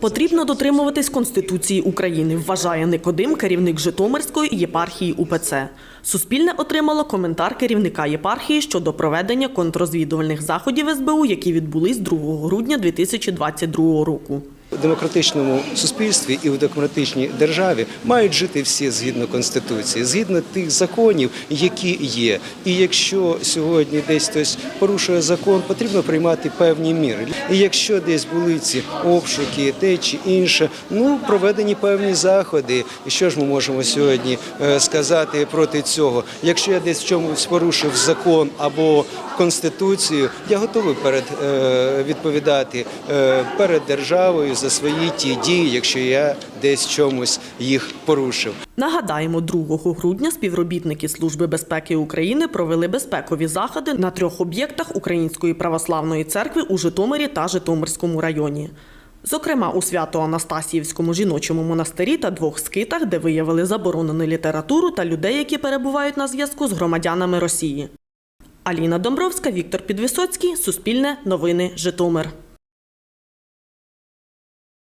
Потрібно дотримуватись Конституції України, вважає Никодим, керівник Житомирської єпархії УПЦ. Суспільне отримало коментар керівника єпархії щодо проведення контррозвідувальних заходів СБУ, які відбулись 2 грудня 2022 року. Демократичному суспільстві і в демократичній державі мають жити всі згідно конституції, згідно тих законів, які є. І якщо сьогодні десь хтось порушує закон, потрібно приймати певні міри. І якщо десь були ці обшуки, те чи інше, ну проведені певні заходи. І що ж ми можемо сьогодні е, сказати проти цього? Якщо я десь в чомусь порушив закон або конституцію, я готовий перед е, відповідати е, перед державою за свої ті дії, якщо я десь чомусь їх порушив. Нагадаємо, 2 грудня співробітники Служби безпеки України провели безпекові заходи на трьох об'єктах Української православної церкви у Житомирі та Житомирському районі. Зокрема, у Свято-Анастасіївському жіночому монастирі та двох скитах, де виявили заборонену літературу та людей, які перебувають на зв'язку з громадянами Росії. Аліна Домбровська, Віктор Підвисоцький, Суспільне, Новини, Житомир.